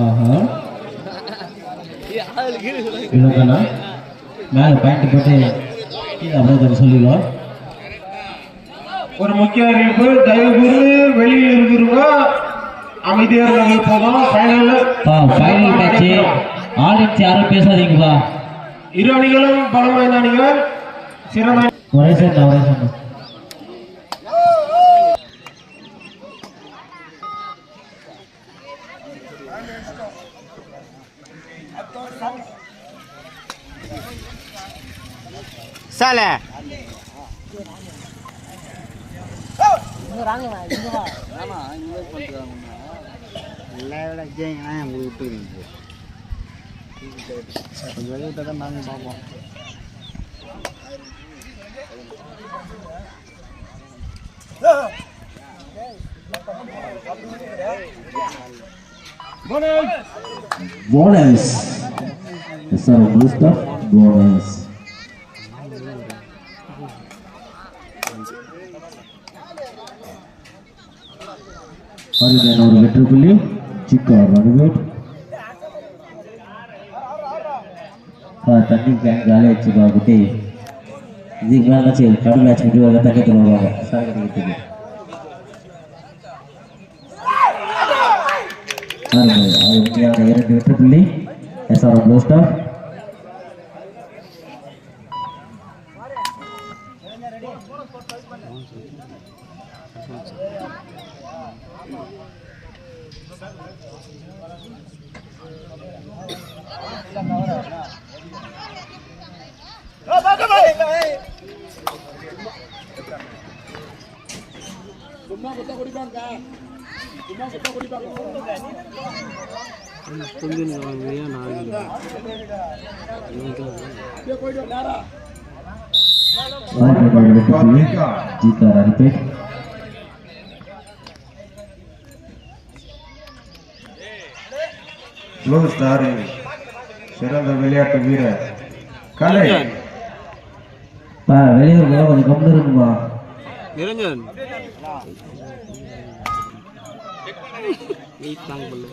ஆஹா. மேலே பேண்ட் போட்டு கீழே சொல்லிடுவோம் ஒரு முக்கிய அறிவிப்பு தயவு வெளியில் இருக்கிறவங்க அமைதியாக இருந்தாங்க போதும் ஃபைனல் ஃபைனல் மேட்ச்சு ஆடியன்ஸ் யாரும் பேசாதீங்கப்பா இரு அணிகளும் பலம் வாய்ந்த அணிகள். சிறந்த ஒரே சேர்ந்தா ஒரே சேர்ந்தா சால. எல்லா விட விஜய்ங்கண்ணா உங்களுக்கு விட்டு கொஞ்சம் வெளியே விட்டா தான் நாங்கள் பார்ப்போம். Bonus sir blue stuff bonus மறுபடியும் ஒரு வெற்றி புள்ளி சிக்கா ரன்வேட் தண்ணி கேன் காலி வச்சுப்பா குட்டி. இதுக்கு மேலே சரி கடல் மேட்ச் முடிவு வரல தண்ணி தருவாங்க சார் கட்டிக்கிட்டு பாருங்கள் இரண்டு வெற்றி புள்ளி. SR Thank you. பாருங்கள் வெற்றி புள்ளி ஜீதா ரன்பேட் ப்ளூ ஸ்டார் சிறந்த விளையாட்டு வீரர். கலை. வெளியூர் கொஞ்சம் கம்மி இருக்குமா? நிரஞ்சன் நீ தாங்க சொல்லு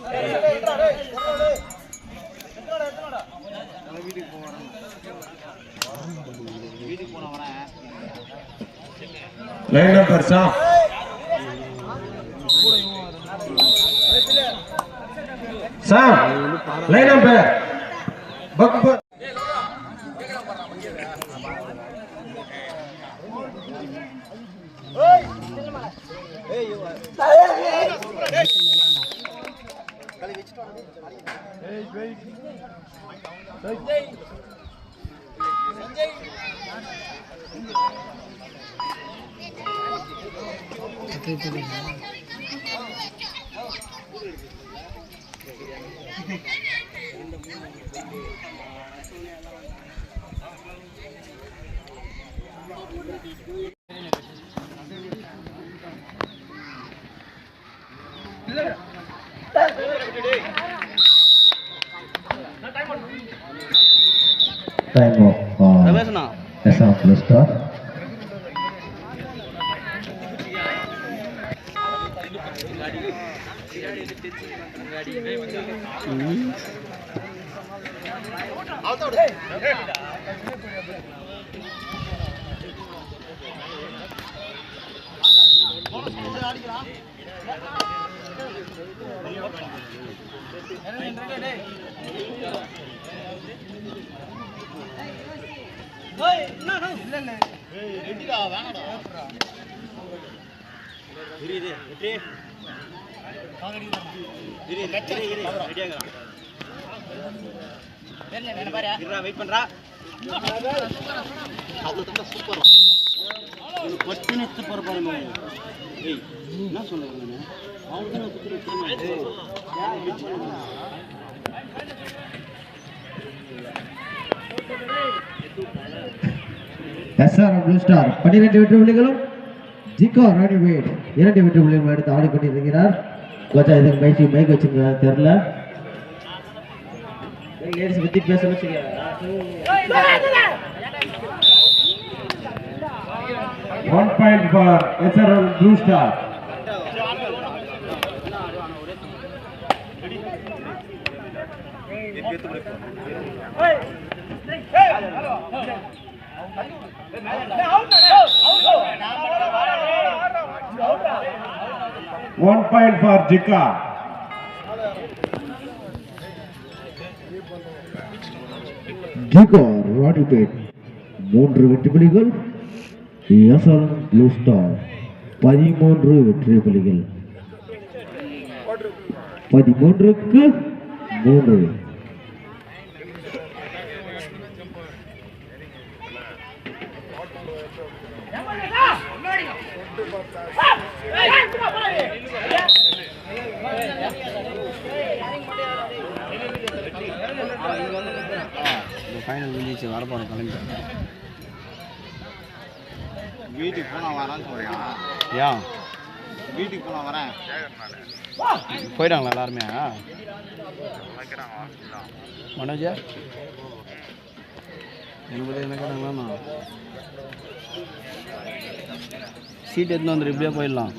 லைன் நம்பர் சாம் சாம் லைன் நம்பர் பக் பக் டைம் ஆஃப் ரமேஷ்ண்ணா எஸ்ஆர் ப்ளூ ஸ்டார் வெயிட் பண்றா அது சூப்பர் ஃபஸ்ட்டு சூப்பர் பாருங்க ஏய் என்ன சொல்லுங்க அவங்க தான் சுற்றுல எஸ்ஆர் ப்ளூ ஸ்டார் பன்னிரெண்டு வெற்றி புள்ளிகளும் ஜிகோ ரன்வேட் இரண்டு வெற்றி புள்ளிகளும் எடுத்து ஆடிக்கொண்டிருக்கிறார் கொஞ்சம் இதுக்கு மைக்கு மைக் வச்சிருக்காரு தெரியல லேடிஸ் பத்தி பேசணும்னு வச்சுக்க one point for SRL blue star one point for Zika ஜிகா ராணிபேட் மூன்று வெற்றி புலிகள் எஸ்எல் ப்ளூ ஸ்டார் பதிமூன்று வெற்றி புலிகள் பதிமூன்றுக்கு மூன்று. இந்த ஃபைனல் முடிஞ்சிச்சு வரப்போகிறோம் கிளம்பி வீட்டுக்கு போனா வரேன்னு சொல்றியா? ஏன் வீட்டுக்கு போனா வரேன். போயிட்டாங்களா எல்லாருமே? மனோஜா? எனக்கு என்ன சீட் எடுத்துன்னு வந்துரு இப்படியே போயிடலாம்.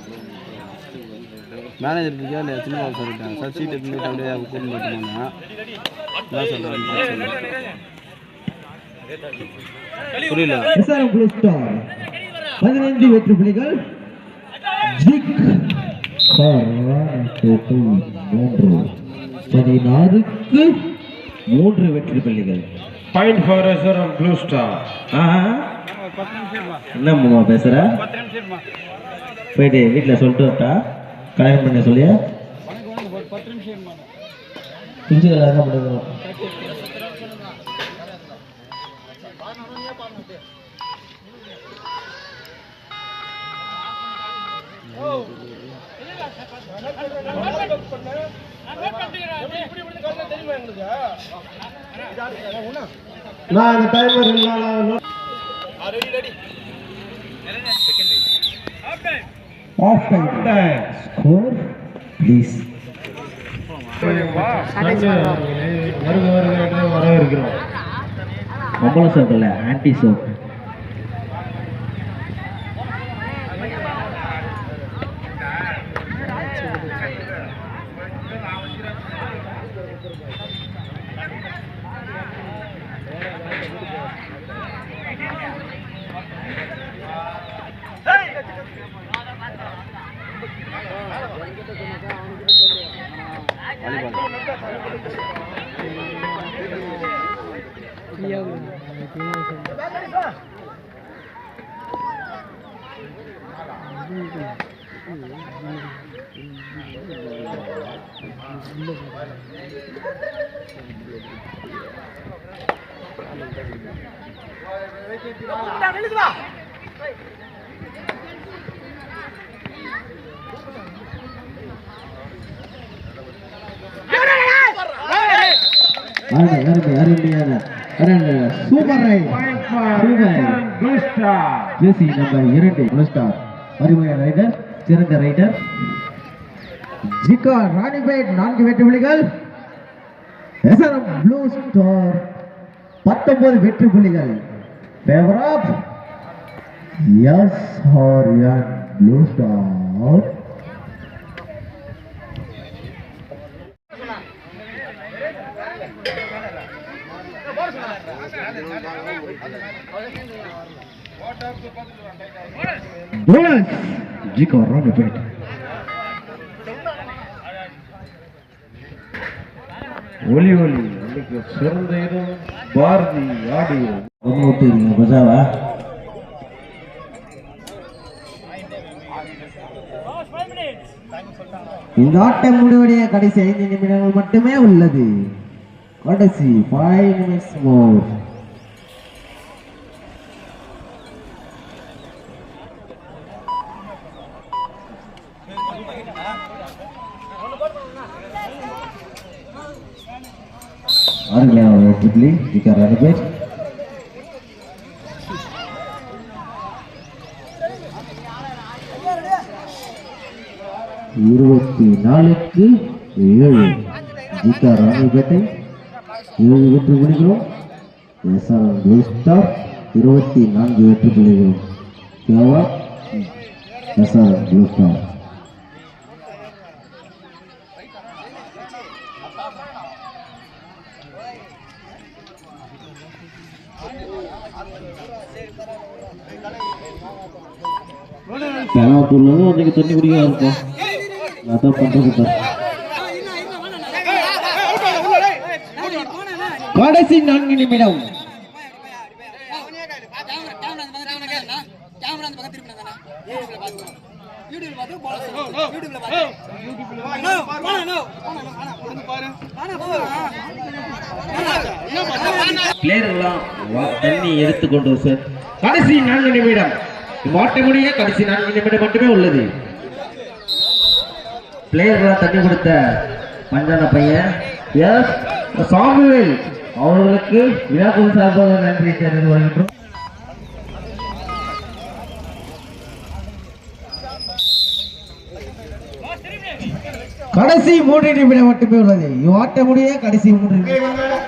மேனேஜர் கேள்வி சின்ன பாபு சொல்லிட்டேன் சார் சீட் எடுத்துன்னு அப்படியே கூட்டின்னு போயிட்டு என்ன சொல்கிறேன் புரியல. எஸ்ஆர்எம் ப்ளூ ஸ்டார் பதினைந்து வெற்றி புலிகள். ஜிக். மூன்று பதினாறுக்கு மூன்று வெற்றி புள்ளிகள் பாயிண்ட் ஃபார் ப்ளூ ஸ்டார் என்ன மாமா பேசுற? போயிட்டு வீட்டில் சொல்லிட்டு வரட்டா கல்யாணம் பண்ண சொல்லியா? குஞ்சு கல்யாணம் பண்ணுறோம் நான் இந்த டைமர் இல்லாத ஆஃப் டைம். ஸ்கோர் ப்ளீஸ் வருக வருக என்று வரவேற்கிறோம் பொம்பளை சோப்பு இல்லை ஆன்டி சோப் அருமை அருமை அருமையான அருமை super right super blue star JC number இரண்டு ப்ளூ ஸ்டார் அருமையான ரைடர் சிறந்த ரைடர் ஜிகா ராணிபேட் நான்கு வெற்றி புலிகள் எஸ்ஆர்எம் ப்ளூ ஸ்டார் பத்தொன்பது வெற்றி புலிகள் favour of S R blue star bonus Zika Ranipet ஒலி ஒலி இன்னைக்கு சிறந்த இடம் பாரதி ஆடியோ ரொம்ப பஜாவா இந்த ஆட்டம் முடிவடைய கடைசி ஐந்து நிமிடங்கள் மட்டுமே உள்ளது கடைசி ஃபைவ் மினிட்ஸ் மோர் அருமையான ஒரு ட்ரிப்ளி ஜிகா ராணிபேட் இருபத்தி நாலுக்கு ஏழு ஜிகா ராணிபேட்டை ஏழு வெற்றி புள்ளிகளும் எஸ்ஆர்எம் ப்ளூ ஸ்டார் இருபத்தி நான்கு வெற்றி புள்ளிகளும் கேவா எஸ்ஆர்எம் ப்ளூ ஸ்டார் பேனாத்தூர்ல அன்னைக்கு தண்ணி குடிக்க இருக்கும் அதான் பண்றது கடைசி நான்கு நிமிடம். தண்ணி எடுத்துக்கொண்டு சார். கடைசி நான்கு நிமிடம். மாட்டமுடிய கடைசி நான்கு நிமிடம் மட்டுமே உள்ளது. பிளேயர்களாக தண்ணி கொடுத்த பஞ்சான பையன். S Samuel. அவர்களுக்கு விழாக்குழு சார்பாக நன்றியை தெரிந்து வருகின்றோம் கடைசி மூன்று நிமிடம் மட்டுமே உள்ளது. மாட்ட முடிய கடைசி மூன்று நிமிடம்.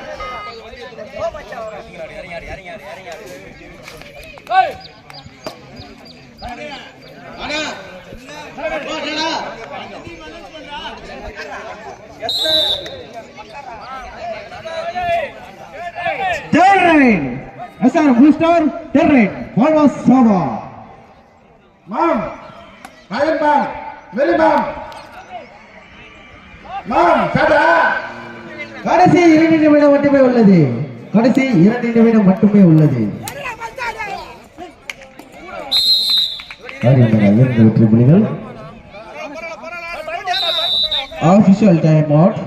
SR right. Ball was Saba. மாம் காயம் பாம் வெளி பாம் மாம் சாடா கடைசி இரண்டு நிமிடம் மட்டுமே உள்ளது. கடைசி இரண்டு நிமிடம் மட்டுமே உள்ளது. இரண்டு வெற்றி புள்ளிகள். Official time out